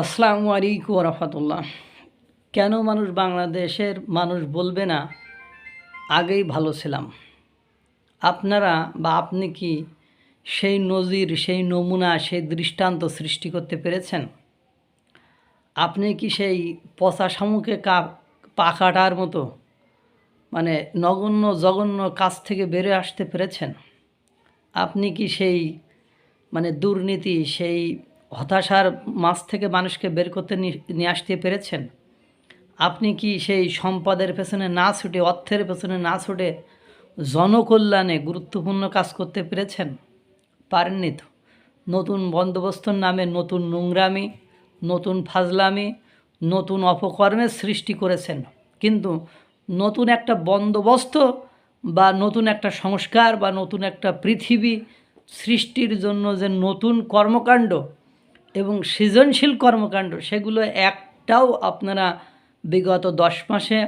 আসসালামু আলাইকুম রহমতুল্লাহ কেন মানুষ বাংলাদেশের মানুষ বলবে না, আগেই ভালো ছিলাম। আপনারা বা আপনি কি সেই নজির, সেই নমুনা, সেই দৃষ্টান্ত সৃষ্টি করতে পেরেছেন? আপনি কি সেই পচা শামুকে কা, পা কাটার মতো মানে নগণ্য, জঘন্য কাজ থেকে বেরিয়ে আসতে পেরেছেন? আপনি কি সেই মানে দুর্নীতি, সেই হতাশার মাছ থেকে মানুষকে বের করতে নিয়ে আসতে পেরেছেন? আপনি কি সেই সম্পদের পেছনে না ছুটে, অর্থের পেছনে না ছুটে জনকল্যাণে গুরুত্বপূর্ণ কাজ করতে পেরেছেন? পারেননি তো। নতুন বন্দোবস্তর নামে নতুন নোংরামি, নতুন ফাজলামি, নতুন অপকর্মের সৃষ্টি করেছেন। কিন্তু নতুন একটা বন্দোবস্ত বা নতুন একটা সংস্কার বা নতুন একটা পৃথিবী সৃষ্টির জন্য যে নতুন কর্মকাণ্ড এবং সৃজনশীল কর্মকাণ্ড, সেগুলো একটাও আপনারা বিগত দশ মাসে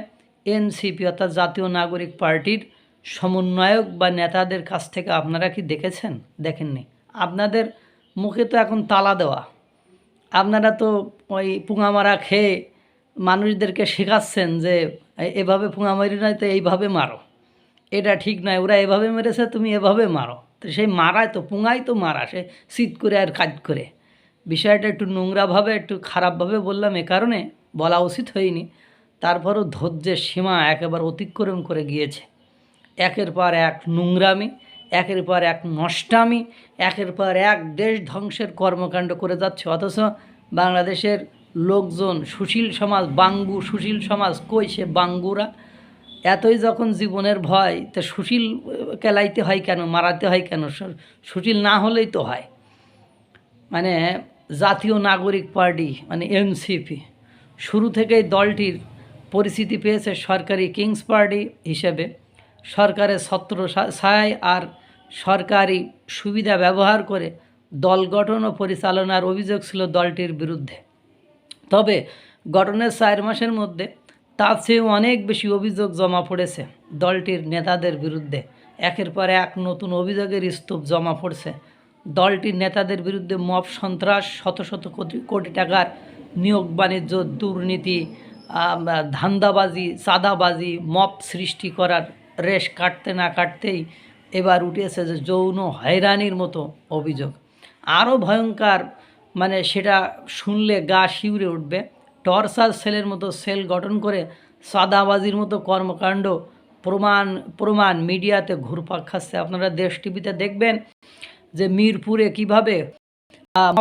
এনসিপি অর্থাৎ জাতীয় নাগরিক পার্টির সমন্বয়ক বা নেতাদের কাছ থেকে আপনারা কি দেখেছেন? দেখেননি। আপনাদের মুখে তো এখন তালা দেওয়া। আপনারা তো ওই পুঙামারা খেয়ে মানুষদেরকে শেখাচ্ছেন যে, এভাবে পুঙামারি নয় তো এইভাবে মারো। এটা ঠিক নয়, ওরা এভাবে মেরেছে, তুমি এভাবে মারো। তো সেই মারায় তো পুঙাই তো মারা, সে শীত করে আর কাজ করে। বিষয়টা একটু নোংরাভাবে, একটু খারাপভাবে বললাম, এ কারণে বলা উচিত হয়নি। তারপরও ধৈর্যের সীমা একেবারে অতিক্রম করে গিয়েছে। একের পর এক নোংরামি, একের পর এক নষ্টামি, একের পর এক দেশ ধ্বংসের কর্মকাণ্ড করে যাচ্ছে। অথচ বাংলাদেশের লোকজন, সুশীল সমাজ, বাঙ্গু, সুশীল সমাজ, কই সে বাঙ্গুরা? এতই যখন জীবনের ভয়, তো সুশীল কেলাইতে হয় কেন, মারাতে হয় কেন? সুশীল না হলেই তো হয়। মানে জাতীয় নাগরিক পার্টি মানে এনসিপি, শুরু থেকেই দলটির পরিচিতি পেয়েছে সরকারি কিংস পার্টি হিসেবে। সরকারের ছত্র ছায় আর সরকারি সুবিধা ব্যবহার করে দল গঠন ও পরিচালনার অভিযোগ ছিল দলটির বিরুদ্ধে। তবে গঠনের চার মাসের মধ্যে তার চেয়ে অনেক বেশি অভিযোগ জমা পড়েছে দলটির নেতাদের বিরুদ্ধে। একের পর এক নতুন অভিযোগের স্তূপ জমা পড়ছে দলটির নেতাদের বিরুদ্ধে মব সন্ত্রাস, শত শত কোটি কোটি টাকার নিয়োগ বাণিজ্য, দুর্নীতি ধান্দাবাজি, চাঁদাবাজি মপ সৃষ্টি করার রেশ কাটতে না কাটতেই এবার উঠেছে যে যৌন হয়রানির মতো অভিযোগ। আরও ভয়ঙ্কর মানে সেটা শুনলে গা শিউরে উঠবে, টর্চার সেলের মতো সেল গঠন করে সাদাবাজির মতো কর্মকাণ্ড প্রমাণ প্রমাণ মিডিয়াতে ঘুরপাক খাচ্ছে। আপনারা দেশ টিভিতে দেখবেন যে মিরপুরে কীভাবে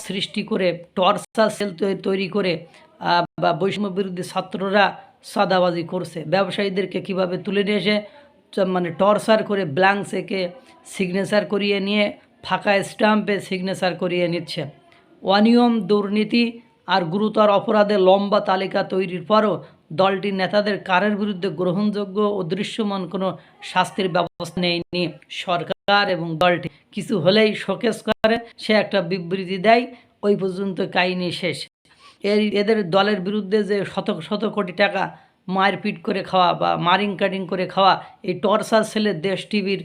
সৃষ্টি করে, টর্চার সেল তৈরি করে বা বৈষম্য বিরোধী ছাত্ররা সাদাবাজি করছে। ব্যবসায়ীদেরকে কীভাবে তুলে নিয়ে এসে মানে টর্চার করে ব্ল্যাঙ্ক চেকে সিগনেচার করিয়ে নিয়ে, ফাঁকা স্ট্যাম্পে সিগনেচার করিয়ে নিচ্ছে। অনিয়ম, দুর্নীতি আর গুরুতর অপরাধের লম্বা তালিকা তৈরির পরও দলটির নেতাদের কারের বিরুদ্ধে গ্রহণযোগ্য ও দৃশ্যমান কোনো শাস্তির ব্যবস্থা নেয়নি। সরকার এবং দলটি কিছু হলেই শোকেস করে, সে একটা বিবৃতি দেয়, ওই পর্যন্ত কাহিনী শেষ। এর, এদের দলের বিরুদ্ধে যে শত শত কোটি টাকা মারপিট করে খাওয়া বা মারিং কাটিং করে খাওয়া এই টর্চার সেলের দেশ টিভির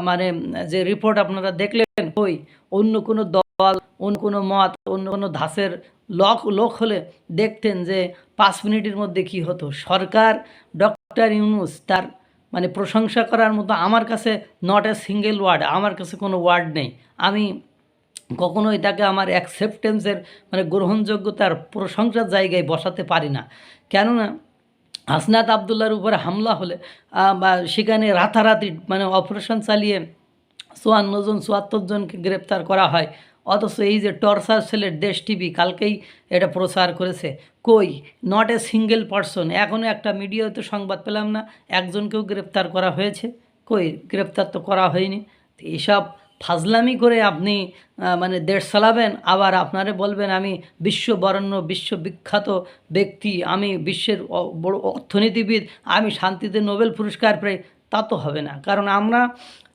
মানে যে রিপোর্ট আপনারা দেখলেন, ওই অন্য কোনো দল, অন্য কোনো মত, অন্য কোনো ধাসের লোক লোক হলে দেখতেন যে পাঁচ মিনিটের মধ্যে কি হতো। সরকার ডক্টর ইউনুস তার মানে প্রশংসা করার মতো আমার কাছে নট এ সিঙ্গেল ওয়ার্ড আমার কাছে কোনো ওয়ার্ড নেই। আমি কখনোই তাকে আমার অ্যাকসেপ্টেন্সের মানে গ্রহণযোগ্যতার প্রশংসার জায়গায় বসাতে পারি না। কেননা হাসনাত আবদুল্লার উপরে হামলা হলে বা সেখানে রাতারাতি মানে অপারেশন চালিয়ে চুয়ান্ন জন, চুয়াত্তর জনকে গ্রেপ্তার করা হয়। অথচ এই যে টর্চার সেলের দেশ টিভি কালকেই এটা প্রচার করেছে। কই? নট এ সিঙ্গেল পারসন এখনও একটা মিডিয়ায় তো সংবাদ পেলাম না, একজনকেও গ্রেপ্তার করা হয়েছে। কই? গ্রেপ্তার তো করা হয়নি। তো এইসব ফাজলামি করে আপনি মানে দেশ চালাবেন, আবার আপনারে বলবেন, আমি বিশ্ববরণ্য, বিশ্ববিখ্যাত ব্যক্তি, আমি বিশ্বের বড় অর্থনীতিবিদ, আমি শান্তিতে নোবেল পুরস্কার পাই তা তো হবে না। কারণ আমরা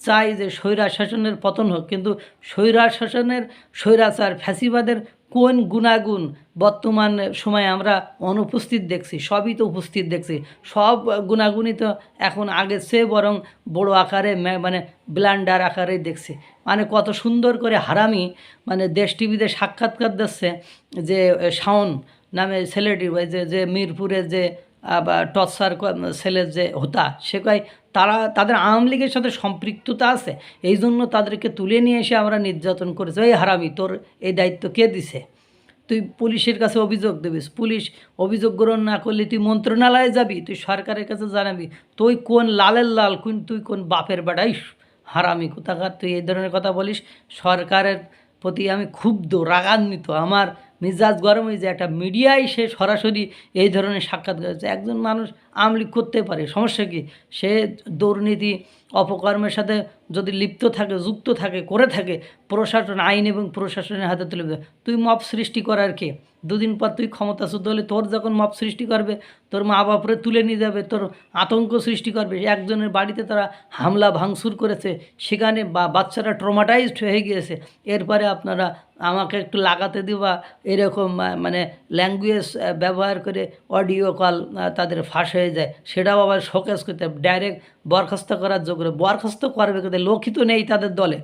চাই যে স্বৈরার শাসনের পতন হোক, কিন্তু স্বৈরার শাসনের স্বৈরাচার, ফ্যাসিবাদের কোন গুণাগুণ বর্তমান সময়ে আমরা অনুপস্থিত দেখছি? সবই তো উপস্থিত দেখছি। সব গুণাগুণই তো এখন আগের চেয়ে বরং বড় আকারে মানে ব্ল্যান্ডার আকারে দেখছি। মানে কত সুন্দর করে হারামি মানে দেশ টিভিতে সাক্ষাৎকার দিচ্ছে যে শাওন নামে ছেলেটি যে যে মিরপুরে যে আবার টর্চার ছেলের যে হোতা, সে কয়, তারা, তাদের আওয়ামী লীগের সাথে সম্পৃক্ততা আছে, এই জন্য তাদেরকে তুলে নিয়ে এসে আমরা নির্যাতন করেছি। এই হারামি, তোর এই দায়িত্ব কে দিছে? তুই পুলিশের কাছে অভিযোগ দেবিস। পুলিশ অভিযোগ গ্রহণ না করলে তুই মন্ত্রণালয়ে যাবি, তুই সরকারের কাছে জানাবি, তুই কোন লালের লাল, কোন তুই কোন বাপের বেটাই হারামি, কোথাকার তুই এই ধরনের কথা বলিস? সরকারের প্রতি আমি ক্ষুব্ধ, রাগান্বিত। আমার মিজাজ গরম হয়ে যে একটা মিডিয়ায় সে সরাসরি এই ধরনের সাক্ষাৎ করেছে। একজন মানুষ আমলি করতে পারে। সমস্যা কি? সে দুর্নীতি, অপকর্মের সাথে যদি লিপ্ত থাকে, যুক্ত থাকে, করে থাকে, প্রশাসন, আইন এবং প্রশাসনের হাতে তুলে দেবে তুই মপ সৃষ্টি করার কে? দুদিন পর তুই ক্ষমতাচ্যুত হলে তোর যখন মপ সৃষ্টি করবে, তোর মা বাপরে তুলে নিয়ে যাবে, তোর আতঙ্ক সৃষ্টি করবে। একজনের বাড়িতে তারা হামলা ভাঙচুর করেছে, সেখানে বা বাচ্চারা ট্রমাটাইজড হয়ে গিয়েছে। এরপরে আপনারা আমাকে একটু লাগাতে দিবা, এরকম মানে ল্যাঙ্গুয়েজ ব্যবহার করে অডিও কল তাদের ফাঁস হয়ে যায়। সেটাও আবার শোকেস করতে ডাইরেক্ট বরখাস্ত করার যোগ্য বরখাস্ত করবে কিন্তু লক্ষিত নেই তাদের দলে।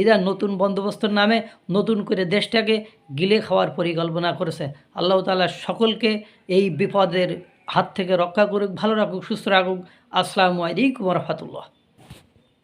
এরা নতুন বন্দোবস্তর নামে নতুন করে দেশটাকে গিলে খাওয়ার পরিকল্পনা করেছে। আল্লাহ তালা সকলকে এই বিপদের হাত থেকে রক্ষা করুক, ভালো রাখুক, সুস্থ রাখুক। আসসালামু আলাইকুম রহমতুল্লাহ।